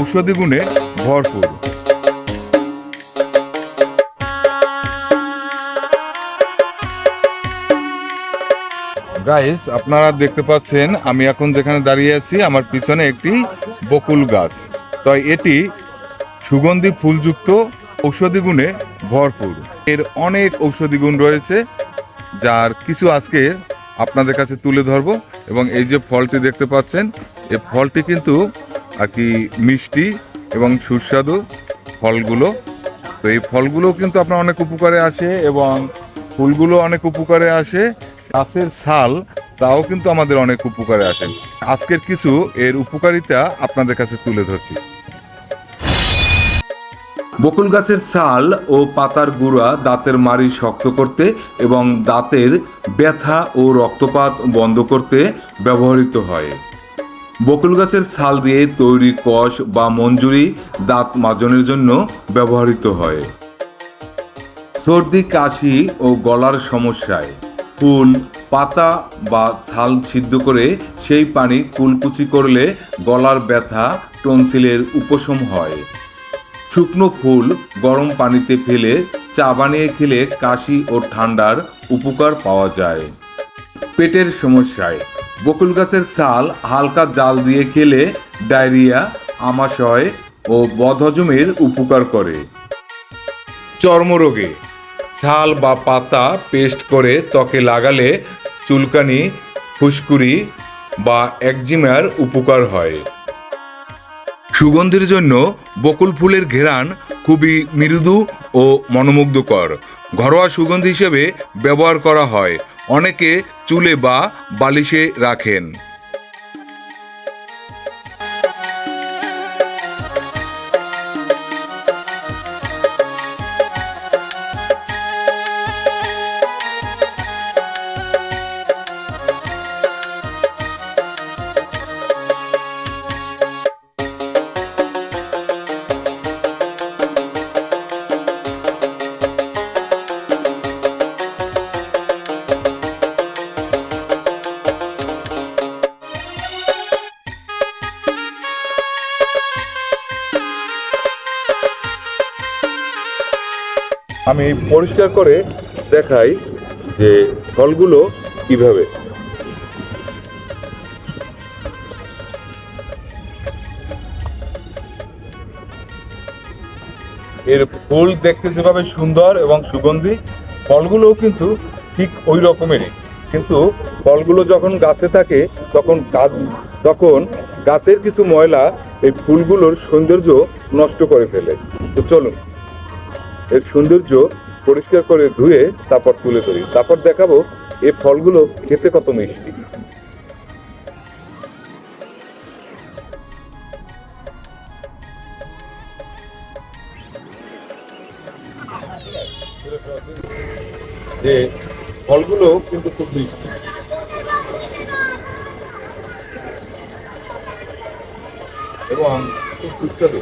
ঔষধি গুণে ভরপুর। গাইস আপনারা দেখতে পাচ্ছেন, আমি এখন যেখানে দাঁড়িয়ে আছি, আমার পিছনে একটি বকুল গাছ। তো এটি সুগন্ধি ফুলযুক্ত ঔষধি গুণে ভরপুর। এর অনেক ঔষধি গুণ রয়েছে, যার কিছু আজকে আপনাদের কাছে তুলে ধরবো। এবং এই যে ফলটি দেখতে পাচ্ছেন এই ফলটি কিন্তু আর কি মিষ্টি এবং সুস্বাদু ফলগুলো। তো এই ফলগুলো কিন্তু আপনার অনেক উপকারে আসে এবং ফুলগুলো অনেক উপকারে আসে। গাছের ছাল, তাও কিন্তু আমাদের অনেক উপকারে আসে। আজকের কিছু এর উপকারিতা আপনাদের কাছে তুলে ধরছি। বকুল গাছের ছাল ও পাতার গুঁড়া দাঁতের মাড়ি শক্ত করতে এবং দাঁতের ব্যথা ও রক্তপাত বন্ধ করতে ব্যবহৃত হয়। বকুল গাছের ছাল দিয়ে তৈরি কষ বা মঞ্জুরি দাঁত মাজনের জন্য ব্যবহৃত হয়। সর্দি, কাশি ও গলার সমস্যায় ফুল, পাতা বা ছাল সিদ্ধ করে সেই পানি কুলকুচি করলে গলার ব্যথা, টনসিলের উপশম হয়। শুকনো ফুল গরম পানিতে ফেলে চা বানিয়ে খেলে কাশি ও ঠান্ডার উপকার পাওয়া যায়। পেটের সমস্যায় বকুল গাছের ছাল হালকা জাল দিয়ে খেলে ডায়রিয়া, আমাশয় ও বদহজমের উপকার করে। চর্মরোগে। ছাল বা পাতা পেস্ট করে ত্বকে লাগালে চুলকানি, ফুসকুড়ি বা একজিমার উপকার হয়। সুগন্ধির জন্য বকুল ফুলের ঘেরান খুবই মৃদু ও মনোমুগ্ধকর। ঘরোয়া সুগন্ধি হিসেবে ব্যবহার করা হয়। অনেকে চুলে বা বালিশে রাখেন। আমি পরিষ্কার করে দেখাই যে ফলগুলো কীভাবে। এর ফুল দেখতে যেভাবে সুন্দর এবং সুগন্ধি, ফলগুলোও কিন্তু ঠিক ওই রকমেরই। কিন্তু ফলগুলো যখন গাছে থাকে, তখন গাছ, তখন গাছের কিছু ময়লা এই ফুলগুলোর সৌন্দর্য নষ্ট করে ফেলে। তো চলুন। এর সৌন্দর্য পরিষ্কার করে ধুয়ে তারপর তুলে ধরি। তারপর দেখাবো এই ফলগুলো খেতে কত মিষ্টি। যে ফলগুলো কিন্তু খুব এবং খুব সুস্বাদু।